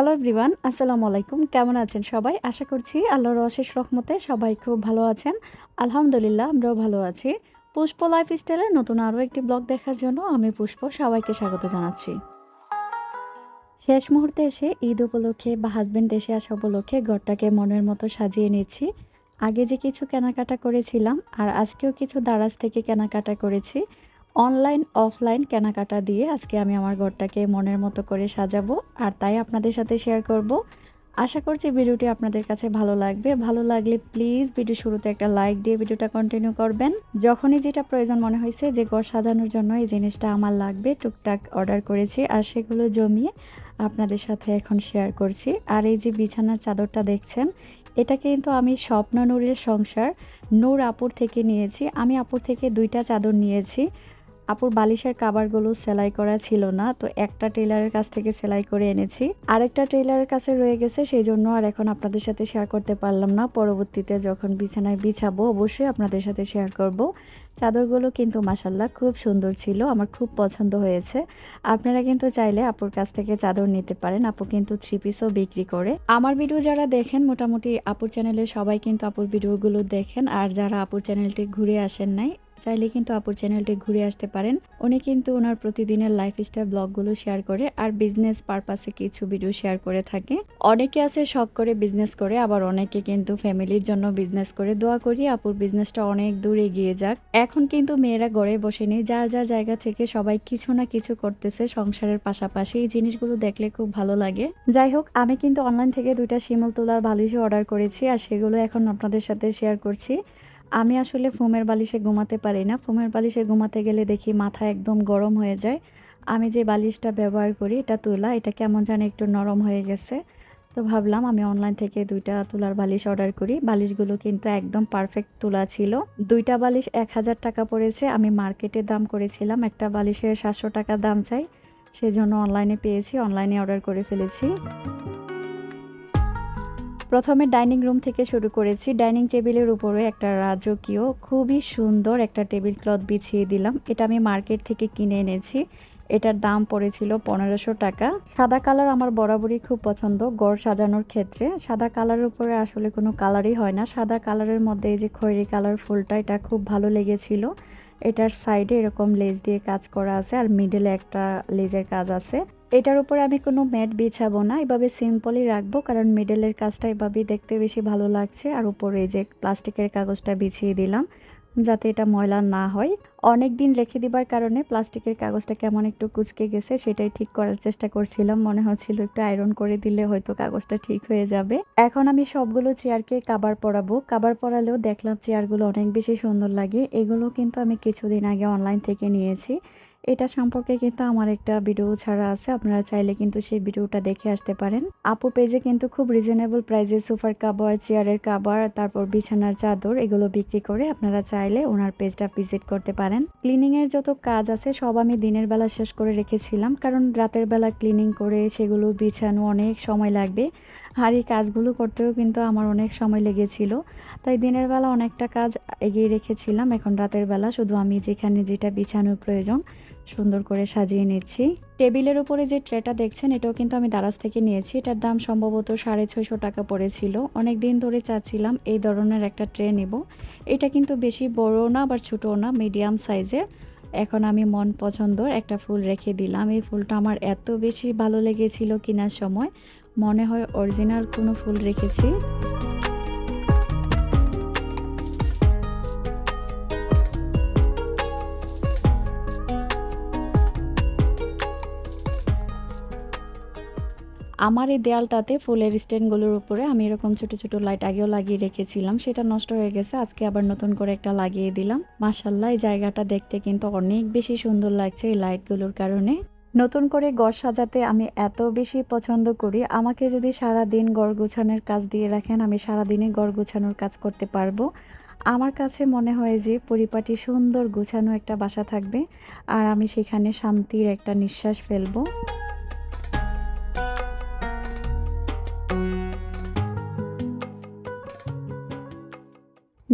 Hello everyone আসসালামু আলাইকুম কেমন আছেন সবাই? আশা করছি আল্লাহর অশেষ রহমতে সবাই খুব ভালো আছেন। আলহামদুলিল্লাহ, আমরাও ভালো আছি। পুষ্প লাইফ স্টাইলের নতুন আরও একটি ব্লগ দেখার জন্য আমি পুষ্প সবাইকে স্বাগত জানাচ্ছি। শেষ মুহূর্তে এসে ঈদ উপলক্ষে বা হাজব্যান্ড দেশে আসা উপলক্ষে ঘরটাকে মনের মতো সাজিয়ে নিচ্ছি। আগে যে কিছু কেনাকাটা করেছিলাম আর আজকেও কিছু দারাজ থেকে কেনাকাটা করেছি। অনলাইন অফলাইন কেনাকাটা দিয়ে আজকে আমি আমার ঘরটাকে মনের মতো করে সাজাবো আর তাই আপনাদের সাথে শেয়ার করব। আশা করছি ভিডিওটি আপনাদের কাছে ভালো লাগবে। ভালো লাগলে প্লিজ ভিডিও শুরুতে একটা লাইক দিয়ে ভিডিওটা কন্টিনিউ করবেন। যখনই যেটা প্রয়োজন মনে হয়েছে যে ঘর সাজানোর জন্য এই জিনিসটা আমার লাগবে, টুকটাক অর্ডার করেছি আর সেগুলো জমিয়ে আপনাদের সাথে এখন শেয়ার করছি। আর এই যে বিছানার চাদরটা দেখছেন, এটা কিন্তু আমি স্বপ্ন নূরের সংসার, নূর আপুর থেকে নিয়েছি। আমি আপুর থেকে দুইটা চাদর নিয়েছি। আপুর বালিশের কাবারগুলো সেলাই করা ছিল না, তো একটা টেলারের কাছ থেকে সেলাই করে এনেছি। আরেকটা টেলারের কাছে রয়ে গেছে সেই জন্য আর এখন আপনাদের সাথে শেয়ার করতে পারলাম না। পরবর্তীতে যখন বিছানায় বিছাবো, অবশ্যই আপনাদের সাথে শেয়ার করব। চাদরগুলো কিন্তু মাসাল্লাহ খুব সুন্দর ছিল, আমার খুব পছন্দ হয়েছে। আপনারা কিন্তু চাইলে আপুর কাছ থেকে চাদর নিতে পারেন, আপু কিন্তু থ্রি পিসও বিক্রি করে। আমার ভিডিও যারা দেখেন, মোটামুটি আপুর চ্যানেলে সবাই কিন্তু আপুর ভিডিওগুলো দেখেন, আর যারা আপুর চ্যানেলটি ঘুরে আসেন নাই চাইলে কিন্তু আপুর চ্যানেলটি ঘুরে আসতে পারেন। উনি কিন্তু ওনার প্রতিদিনের লাইফস্টাইল ব্লগগুলো শেয়ার করে আর বিজনেস পারপাসে কিছু ভিডিও শেয়ার করে থাকে। অনেকে আছে শখ করে বিজনেস করে, আবার অনেকে কিন্তু ফ্যামিলির জন্য বিজনেস করে। দোয়া করি আপুর বিজনেসটা অনেক দূর এগিয়ে যাক। এখন কিন্তু মেয়েরা ঘরে বসে নেই, যার যার জায়গা থেকে সবাই কিছু না কিছু করতেছে সংসারের পাশাপাশি। এই জিনিসগুলো দেখলে খুব ভালো লাগে। যাই হোক, আমি কিন্তু অনলাইন থেকে দুইটা শিমুল তোলার বালিশও অর্ডার করেছি আর সেগুলো এখন আপনাদের সাথে শেয়ার করছি। আমি আসলে ফোমের বালিশে ঘুমাতে পারি না। ফোমের বালিশে ঘুমাতে গেলে দেখি মাথা একদম গরম হয়ে যায়। আমি যে বালিশটা ব্যবহার করি, এটা তোলা, এটা কেমন জানি একটু নরম হয়ে গেছে। তো ভাবলাম আমি অনলাইন থেকে দুইটা তুলার বালিশ অর্ডার করি। বালিশগুলো কিন্তু একদম পারফেক্ট তোলা ছিল। দুইটা বালিশ এক হাজার টাকা পড়েছে। আমি মার্কেটে দাম করেছিলাম। একটা বালিশের সাতশো টাকা দাম চাই। সেজন্য অনলাইনে পেয়েছি। অনলাইনে অর্ডার করে ফেলেছি। প্রথমে ডাইনিং রুম থেকে শুরু করেছি। ডাইনিং টেবিলের উপরে একটা রাজকীয়, খুবই সুন্দর একটা টেবিল ক্লথ বিছিয়ে দিলাম। এটা আমি মার্কেট থেকে কিনে এনেছি। এটার দাম পড়েছিল পনেরোশো টাকা। সাদা কালার আমার বরাবরই খুব পছন্দ গড় সাজানোর ক্ষেত্রে। সাদা কালারের উপরে আসলে কোনো কালারই হয় না। সাদা কালারের মধ্যে এই যে খয়েরি কালার ফুলটা, এটা খুব ভালো লেগেছিল। এটার সাইডে এরকম লেজ দিয়ে কাজ করা আছে আর মিডলে একটা লেজের কাজ আছে। এটার উপরে আমি কোনো ম্যাট বিছাবো না, এভাবে সিম্পলই রাখব, কারণ মিডলের কাজটা এভাবেই দেখতে বেশি ভালো লাগছে। আর উপরে যে প্লাস্টিকের কাগজটা বিছিয়ে দিলাম, যাতে এটা ময়লা না হয়। অনেক দিন রেখে দিবার কারণে প্লাস্টিকের কাগজটা কেমন একটু কুচকে গেছে, সেটাই ঠিক করার চেষ্টা করছিলাম। মনে হচ্ছিল একটু আয়রন করে দিলে হয়তো কাগজটা ঠিক হয়ে যাবে। এখন আমি সবগুলো চেয়ারকে কাবার পরাবো। কাবার পরালেও দেখলাম চেয়ারগুলো অনেক বেশি সুন্দর লাগে। এগুলো কিন্তু আমি কিছুদিন আগে অনলাইন থেকে নিয়েছি। এটা সম্পর্কে কিন্তু আমার একটা ভিডিও ছাড়া আছে। আপনারা চাইলে কিন্তু সেই ভিডিওটা দেখে আসতে পারেন। আপু পেজে কিন্তু খুব রিজনেবল প্রাইসে সোফার কাবার চেয়ারের কাবার তারপর বিছানার চাদর, এগুলো বিক্রি করে আপনারা চাইলে ওনার পেজটা ভিজিট করতে পারেন। ক্লিনিং এর যত কাজ আছে, সব আমি দিনের বেলা শেষ করে রেখেছিলাম। কারণ রাতের বেলা ক্লিনিং করে সেগুলো বিছানো অনেক সময় লাগবে। আর এই কাজগুলো করতেও কিন্তু আমার অনেক সময় লেগেছিল। তাই দিনের বেলা অনেকটা কাজ এগিয়ে রেখেছিলাম। এখন রাতের বেলা শুধু আমি যেখানে যেটা বিছানোর প্রয়োজন সুন্দর করে সাজিয়ে নিচ্ছি। টেবিলের উপরে যে ট্রেটা দেখছেন, এটাও কিন্তু আমি দারাজ থেকে নিয়েছি। এটার দাম সম্ভবত সাড়ে ছয়শো টাকা পড়েছিল। অনেক দিন ধরে চাচ্ছিলাম এই ধরনের একটা ট্রে নেব। এটা কিন্তু বেশি বড় না, আবার ছোটও না, মিডিয়াম সাইজের। এখন আমি মন পছন্দর একটা ফুল রেখে দিলাম। এই ফুলটা আমার এত বেশি ভালো লেগেছিল কেনার সময়। মনে হয় অরিজিনাল কোনো ফুল রেখেছি। আমার এই দেয়ালটাতে ফুলের স্ট্যান্ডগুলোর উপরে আমি এরকম ছোট ছোট লাইট আগেও লাগিয়ে রেখেছিলাম, সেটা নষ্ট হয়ে গেছে, আজকে আবার নতুন করে একটা লাগিয়ে দিলাম। মাসাল্লাহ এই জায়গাটা দেখতে কিন্তু অনেক বেশি সুন্দর লাগছে এই লাইটগুলোর কারণে। নতুন করে গড় সাজাতে আমি এত বেশি পছন্দ করি, আমাকে যদি সারা দিন গড় গোছানোর কাজ দিয়ে রাখেন, আমি সারা দিনে গড় গোছানোর কাজ করতে পারব। আমার কাছে মনে হয় যে পরিপাটি সুন্দর গোছানো একটা বাসা থাকবে, আর আমি সেখানে শান্তির একটা নিঃশ্বাস ফেলব।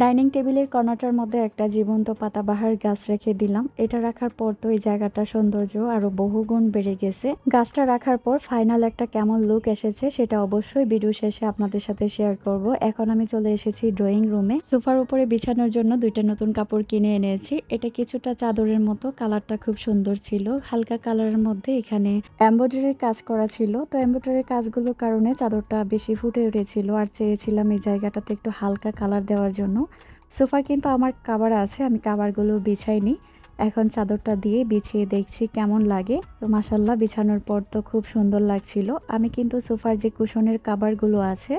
ডাইনিং টেবিলের কর্নারটার মধ্যে একটা জীবন্ত পাতাবাহার গাছ রেখে দিলাম। এটা রাখার পর তো এই জায়গাটা সৌন্দর্য আরও বহুগুণ বেড়ে গেছে। গাছটা রাখার পর ফাইনাল একটা কেমন লুক এসেছে সেটা অবশ্যই ভিডিও শেষে আপনাদের সাথে শেয়ার করব। এখন আমি চলে এসেছি ড্রয়িং রুমে সোফার উপরে বিছানোর জন্য দুইটা নতুন কাপড় কিনে এনেছি। এটা কিছুটা চাদরের মতো, কালারটা খুব সুন্দর ছিল। হালকা কালারের মধ্যে এখানে এম্ব্রয়ডারির কাজ করা ছিল। তো এম্ব্রয়ডারির কাজগুলোর কারণে চাদরটা বেশি ফুটে উঠেছিল। আর চেয়েছিলাম এই জায়গাটাতে একটু হালকা কালার দেওয়ার জন্য। সোফা কিন্তু আমার কাবার আছে, আমি কাবারগুলো বিছাইনি এখন চাদরটা দিয়ে বিছিয়ে দেখছি কেমন লাগে। তো মাসাল্লাহ বিছানোর পর তো খুব সুন্দর লাগছিল। আমি কিন্তু সোফার যে কুশনের কাবারগুলো আছে,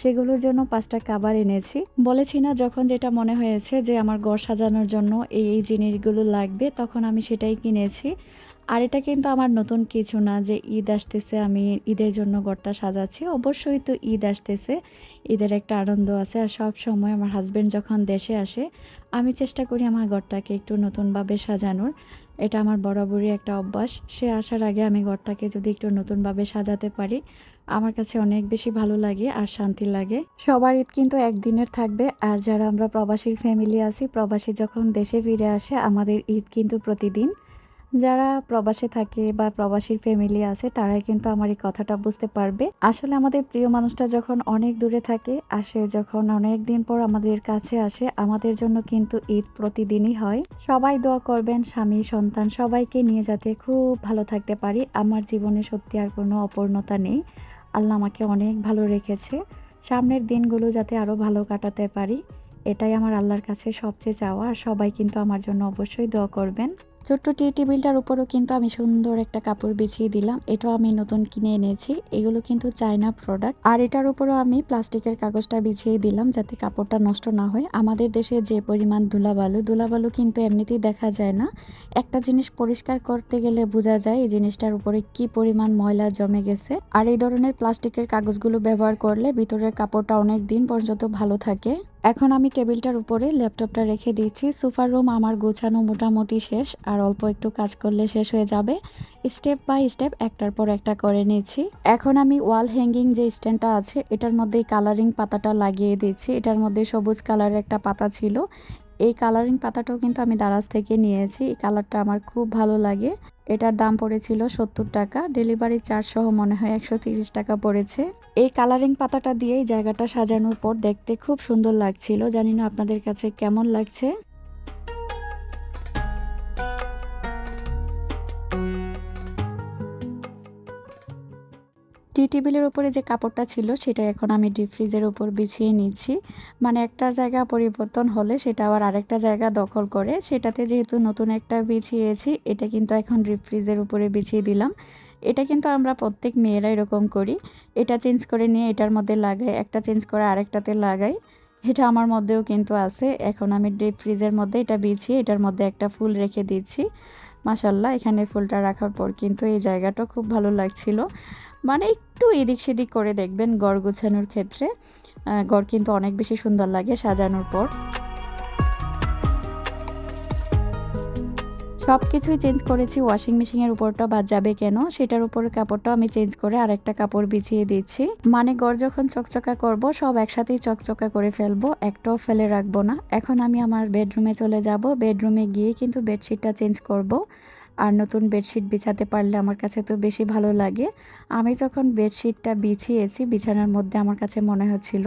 সেগুলোর জন্য পাঁচটা কাবার এনেছি। বলেছি না, যখন যেটা মনে হয়েছে যে আমার ঘর সাজানোর জন্য এই এই জিনিসগুলো লাগবে, তখন আমি সেটাই কিনেছি। আর এটা কিন্তু আমার নতুন কিছু না যে ঈদ আসতেছে, আমি ঈদের জন্য ঘরটা সাজাচ্ছি। অবশ্যই তো ঈদ আসতেছে, ঈদের একটা আনন্দ আছে। আর সব সময় আমার হাজব্যান্ড যখন দেশে আসে, আমি চেষ্টা করি আমার ঘরটাকে একটু নতুনভাবে সাজানোর। এটা আমার বরাবরই একটা অভ্যাস। সে আসার আগে আমি ঘরটাকে যদি একটু নতুনভাবে সাজাতে পারি, আমার কাছে অনেক বেশি ভালো লাগে আর শান্তি লাগে। সবার ঈদ কিন্তু একদিনের থাকবে। আর যারা আমরা প্রবাসীর ফ্যামিলি আছি, প্রবাসী যখন দেশে ফিরে আসে, আমাদের ঈদ কিন্তু প্রতিদিন। যারা প্রবাসে থাকে বা প্রবাসীর ফ্যামিলি আছে, তারাই কিন্তু আমার এই কথাটা বুঝতে পারবে। আসলে আমাদের প্রিয় মানুষটা যখন অনেক দূরে থাকে আসে যখন অনেক দিন পর আমাদের কাছে আসে, আমাদের জন্য কিন্তু ঈদ প্রতিদিনই হয়। সবাই দোয়া করবেন, স্বামী, সন্তান, সবাইকে নিয়ে যাতে খুব ভালো থাকতে পারি। আমার জীবনে সত্যি আর কোনো অপূর্ণতা নেই। আল্লাহ আমাকে অনেক ভালো রেখেছে। সামনের দিনগুলো যাতে আরও ভালো কাটাতে পারি, এটাই আমার আল্লাহর কাছে সবচেয়ে চাওয়া। আর সবাই কিন্তু আমার জন্য অবশ্যই দোয়া করবেন। ছোট্ট টি টেবিলটার উপরও কিন্তু আমি সুন্দর একটা কাপড় বিছিয়ে দিলাম। এটাও আমি নতুন কিনে এনেছি। এগুলো কিন্তু চায়না প্রোডাক্ট আর এটার উপরও আমি প্লাস্টিকের কাগজটা বিছিয়ে দিলাম যাতে কাপড়টা নষ্ট না হয়। আমাদের দেশে যে পরিমাণ ধুলাবালু ধুলাবালু কিন্তু এমনিতেই দেখা যায় না। একটা জিনিস পরিষ্কার করতে গেলে বোঝা যায় এই জিনিসটার উপরে কি পরিমাণ ময়লা জমে গেছে। আর এই ধরনের প্লাস্টিকের কাগজগুলো ব্যবহার করলে ভিতরের কাপড়টা অনেক দিন পর্যন্ত ভালো থাকে। এখন আমি টেবিলটার উপরে ল্যাপটপটা রেখে দিয়েছি। সোফার রুম আমার গোছানো মোটামুটি শেষ, আর অল্প একটু কাজ করলে শেষ হয়ে যাবে। স্টেপ বাই স্টেপ একটার পর একটা করে নিয়েছি। এখন আমি ওয়াল হ্যাঙ্গিং যে স্ট্যান্ডটা আছে, এটার মধ্যে কালারিং পাতাটা লাগিয়ে দিয়েছি। এটার মধ্যে সবুজ কালারের একটা পাতা ছিল। এই কালারিং পাতাটাও কিন্তু আমি দারাজ থেকে নিয়েছি। এই কালারটা আমার খুব ভালো লাগে। এটার দাম পড়েছিল সত্তর টাকা। ডেলিভারি চার্জ সহ মনে হয় একশো টাকা পড়েছে। এই কালারিং পাতাটা দিয়েই জায়গাটা সাজানোর পর দেখতে খুব সুন্দর লাগছিল। জানি না আপনাদের কাছে কেমন লাগছে। টি টেবিলের উপরে যে কাপড়টা ছিল, সেটা এখন আমি ডিপ ফ্রিজের উপর বিছিয়ে নিচ্ছি। মানে একটা জায়গা পরিবর্তন হলে সেটা আবার আরেকটা জায়গা দখল করে। সেটাতে যেহেতু নতুন একটা বিছিয়েছি, এটা কিন্তু এখন ডিপ ফ্রিজের উপরে বিছিয়ে দিলাম। এটা কিন্তু আমরা প্রত্যেক মেয়েরা এরকম করি। এটা চেঞ্জ করে নিয়ে এটার মধ্যে লাগাই, একটা চেঞ্জ করে আরেকটাতে লাগাই। এটা আমার মধ্যেও কিন্তু আছে। এখন আমি ডিপ ফ্রিজের মধ্যে এটা বিছিয়ে, এটার মধ্যে একটা ফুল রেখে দিচ্ছি। মাসাল্লাহ এখানে ফুলটা রাখার পর কিন্তু এই জায়গাটা খুব ভালো লাগছিল। মানে একটু এদিক সেদিক করে দেখবেন গড় গুছানোর ক্ষেত্রে। গড় কিন্তু অনেক বেশি সুন্দর লাগে সাজানোর পর। সব কিছুই চেঞ্জ করেছি ওয়াশিং মেশিনের উপরটা বাদ যাবে কেন, সেটার উপর কাপড়টা আমি চেঞ্জ করে আরেকটা কাপড় বিছিয়ে দিচ্ছি। মানে গড় যখন চকচকা করব, সব একসাথেই চকচকা করে ফেলব, একটাও ফেলে রাখব না। এখন আমি আমার বেডরুমে চলে যাব বেডরুমে গিয়ে কিন্তু বেডশিটটা চেঞ্জ করব। আর নতুন বেডশিট বিছাতে পারলে আমার কাছে তো বেশি ভালো লাগে। আমি যখন বেডশিটটা বিছিয়েছি, বিছানার মধ্যে আমার কাছে মনে হচ্ছিল,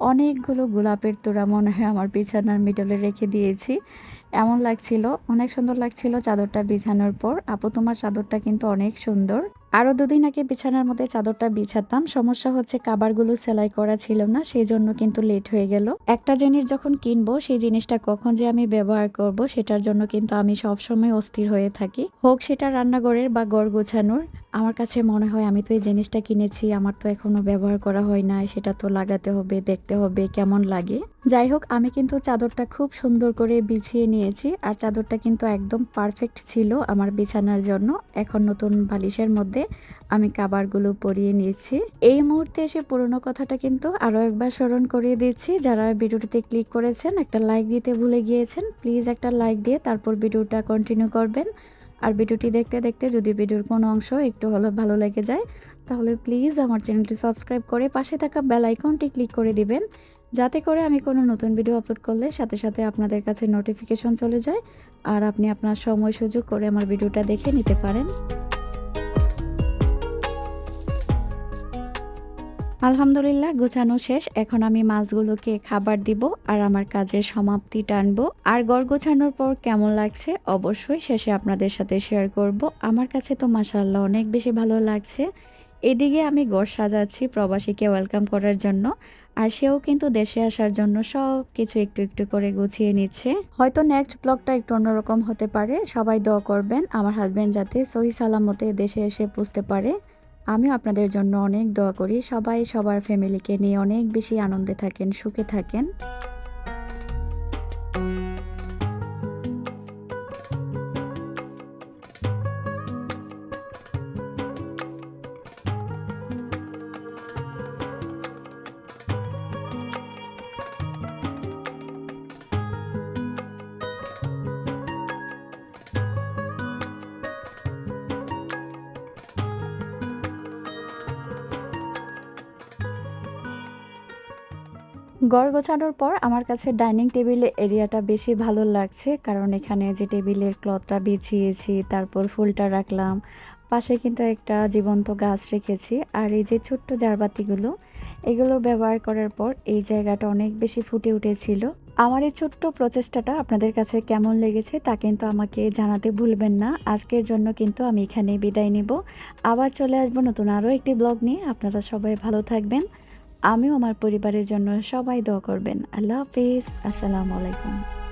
অনেকগুলো গোলাপের তোড়া মনে হয় আমার বিছানার মিডলে রেখে দিয়েছি। এমন লাগছিল, অনেক সুন্দর লাগছিল চাদরটা বিছানোর পর। আপু, তোমার চাদরটা কিন্তু অনেক সুন্দর। আরও দুদিন আগে বিছানার মধ্যে চাদরটা বিছাতাম। সমস্যা হচ্ছে কাবারগুলো সেলাই করা ছিল না সেই জন্য কিন্তু লেট হয়ে গেল। একটা জিনিস যখন কিনবো, সেই জিনিসটা কখন যে আমি ব্যবহার করব, সেটার জন্য কিন্তু আমি সবসময় অস্থির হয়ে থাকি। হোক সেটা রান্নাঘরের বা গড় গোছানোর আমার কাছে মনে হয় আমি তো এই জিনিসটা কিনেছি, আমার তো এখনও ব্যবহার করা হয় না সেটা তো লাগাতে হবে, দেখতে হবে, কেমন লাগে। যাই হোক, আমি কিন্তু চাদরটা খুব সুন্দর করে বিছিয়ে নিয়েছি, আর চাদরটা কিন্তু একদম পারফেক্ট ছিল আমার বিছানার জন্য। এখন নতুন বালিশের মধ্যে আমি কাবারগুলো পরিয়ে নিয়েছি। এই মুহূর্তে এসে পুরনো কথাটা কিন্তু আরও একবার স্মরণ করিয়ে দিচ্ছি। যারা ভিডিওটিতে ক্লিক করেছেন, একটা লাইক দিতে ভুলে গিয়েছেন প্লিজ একটা লাইক দিয়ে তারপর ভিডিওটা কন্টিনিউ করবেন। আর ভিডিওটি দেখতে দেখতে যদি ভিডিওর কোনো অংশ একটু হলেও ভালো লেগে যায়, তাহলে প্লিজ আমার চ্যানেলটি সাবস্ক্রাইব করে পাশে থাকা বেল আইকনটি ক্লিক করে দিবেন, যাতে করে আমি কোনো নতুন ভিডিও আপলোড করলে সাথে সাথে আপনাদের কাছে নোটিফিকেশন চলে যায় আর আপনি আপনার সময় সুযোগ করে আমার ভিডিওটা দেখে নিতে পারেন। আলহামদুলিল্লাহ, গোছানো শেষ। এখন আমি মাছগুলোকে খাবার দিব আর আমার কাজের সমাপ্তি টানবো। আর গড় গোছানোর পর কেমন লাগছে অবশ্যই শেষে আপনাদের সাথে শেয়ার করব। আমার কাছে তো মাসাল্লাহ অনেক বেশি ভালো লাগছে। এদিকে আমি গড় সাজাচ্ছি প্রবাসীকে ওয়েলকাম করার জন্য। আর সেও কিন্তু দেশে আসার জন্য সব কিছু একটু একটু করে গুছিয়ে নিচ্ছে। হয়তো নেক্সট ব্লগটা একটু অন্যরকম হতে পারে। সবাই দোয়া করবেন, আমার হাজব্যান্ড যাতে সহি সালামতে দেশে এসে বুঝতে পারে। আমিও আপনাদের জন্য অনেক দোয়া করি। সবাই সবার ফ্যামিলিকে নিয়ে অনেক বেশি আনন্দে থাকেন, সুখে থাকেন। গড় গোছানোর পর আমার কাছে ডাইনিং টেবিলের এরিয়াটা বেশি ভালো লাগছে, কারণ এখানে যে টেবিলের ক্লথটা বিছিয়েছি, তারপর ফুলটা রাখলাম, পাশে কিন্তু একটা জীবন্ত গাছ রেখেছি, আর এই যে ছোট্ট জারবাতিগুলো, এগুলো ব্যবহার করার পর এই জায়গাটা অনেক বেশি ফুটে উঠেছিল। আমার এই ছোট্ট প্রচেষ্টাটা আপনাদের কাছে কেমন লেগেছে তা কিন্তু আমাকে জানাতে ভুলবেন না। আজকের জন্য কিন্তু আমি এখানে বিদায় নিব। আবার চলে আসব নতুন আরও একটি ব্লগ নিয়ে। আপনারা সবাই ভালো থাকবেন। আমিও আমার পরিবারের জন্য সবাই দোয়া করবেন। আল্লাহ হাফিজ। আসসালামু আলাইকুম।